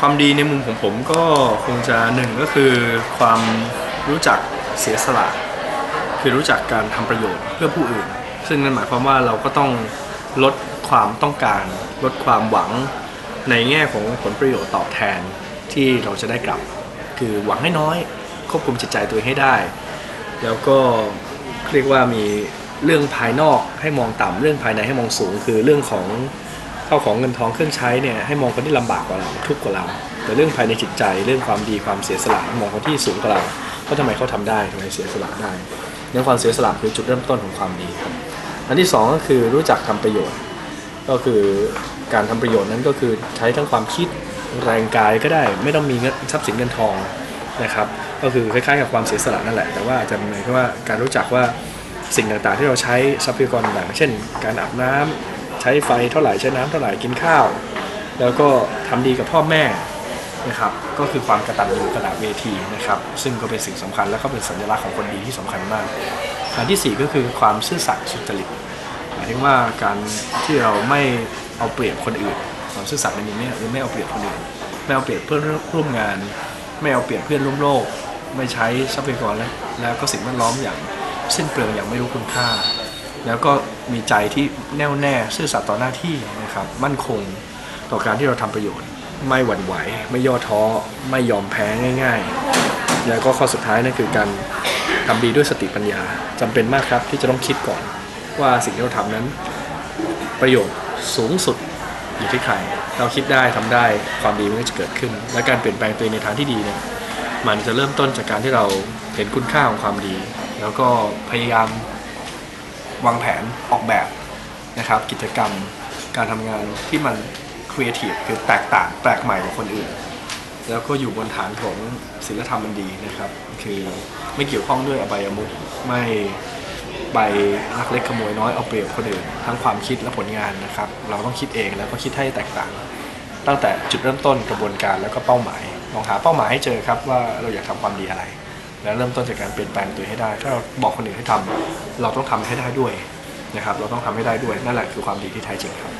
ความดีในมุมของผมก็คงจะหนึ่งก็คือความรู้จักเสียสละคือรู้จักการทำประโยชน์เพื่อผู้อื่น ซึ่งนั่นหมายความว่าเราก็ต้องลดความต้องการ ลดความหวังในแง่ของผลประโยชน์ตอบแทนที่เราจะได้กลับ คือหวังให้น้อยควบคุมจิตใจตัวเองให้ได้ แล้วก็เรียกว่ามีเรื่องภายนอกให้มองต่ำเรื่องภายในให้มองสูง คือเรื่องของ เข้าของเงินทองเครื่องใช้เนี่ยให้มองคนที่ลำบากกว่าเราทุกข์กว่าเรา แต่เรื่องภายในจิตใจเรื่องความดีความเสียสละมองคนที่สูงกว่าเราเพราทำไมเขาทำได้ทำไมเสียสละได้ในความเสียสละคือจุดเริ่มต้นของความดีครับอันที่สองก็คือรู้จักทำประโยชน์ ก็คือการทำประโยชน์นั้นก็คือใช้ทั้งความคิดแรงกายก็ได้ ไม่ต้องมีเงินทรัพย์สินเงินทองนะครับก็คือคล้ายๆกับความเสียสละนั่นแหละ แต่ว่าจะหมายความว่าการรู้จักว่าสิ่งต่างๆที่เราใช้ทรัพยากรต่างๆเช่น การอาบน้ำใช้ไฟเท่าไหร่ใช้น้ำเท่าไหร่กินข้าว แล้วก็ทำดีกับพ่อแม่นะครับก็คือความกระตัญญูกตเวทีนะครับซึ่งก็เป็นสิ่งสำคัญและก็เป็นสัญลักษณ์ของคนดีที่สำคัญมากอันที่สี่ก็คือความซื่อสัตย์สุจริตหมายถึงว่าการที่เราไม่เอาเปรียบคนอื่น ความซื่อสัตย์ในมุมนี้หรือไม่เอาเปรียบคนอื่น ไม่เอาเปรียบเพื่อนร่วมงาน ไม่เอาเปรียบเพื่อนร่วมโลก ไม่ใช้ทรัพยากรและแล้วก็สิ่งแวดล้อมอย่างสิ้นเปลืองอย่างไม่รู้คุณค่า แล้วก็มีใจที่แน่วแน่ซื่อสัตย์ต่อหน้าที่นะครับมั่นคงต่อการที่เราทำประโยชน์ ไม่หวั่นไหว ไม่ย่อท้อไม่ยอมแพ้ง่าย ๆ แล้วก็ข้อสุดท้ายนั่นคือการทำดีด้วยสติปัญญาจำเป็นมากครับที่จะต้องคิดก่อนว่าสิ่งที่เราทำนั้น ประโยชน์สูงสุดอยู่ที่ใคร เราคิดได้ทำได้ความดีมันก็จะเกิดขึ้น และการเปลี่ยนแปลงตัวเองในทางที่ดีเนี่ยมันจะเริ่มต้นจากการที่เราเห็นคุณค่าของความดี แล้วก็พยายาม วางแผนออกแบบนะครับกิจกรรมการทำงานที่มันครีเอทีฟคือแตกต่างแปลกใหม่กว่าคนอื่น แล้วก็อยู่บนฐานของศีลธรรมมันดีนะครับ คือไม่เกี่ยวข้องด้วยอบายมุขไม่ไปลักเล็กขโมยน้อยเอาเปรียบคนอื่นทั้งความคิดและผลงานนะครับ เราต้องคิดเองแล้วก็คิดให้แตกต่าง ตั้งแต่จุดเริ่มต้นกระบวนการแล้วก็เป้าหมายลองหาเป้าหมายให้เจอครับว่าเราอยากทำความดีอะไร และเริ่มต้นจากการเปลี่ยนแปลงตัวให้ได้ ถ้าเราบอกคนอื่นให้ทำเราต้องทำให้ได้ด้วยนะครับ เราต้องทำให้ได้ด้วย นั่นแหละคือความดีที่แท้จริงครับ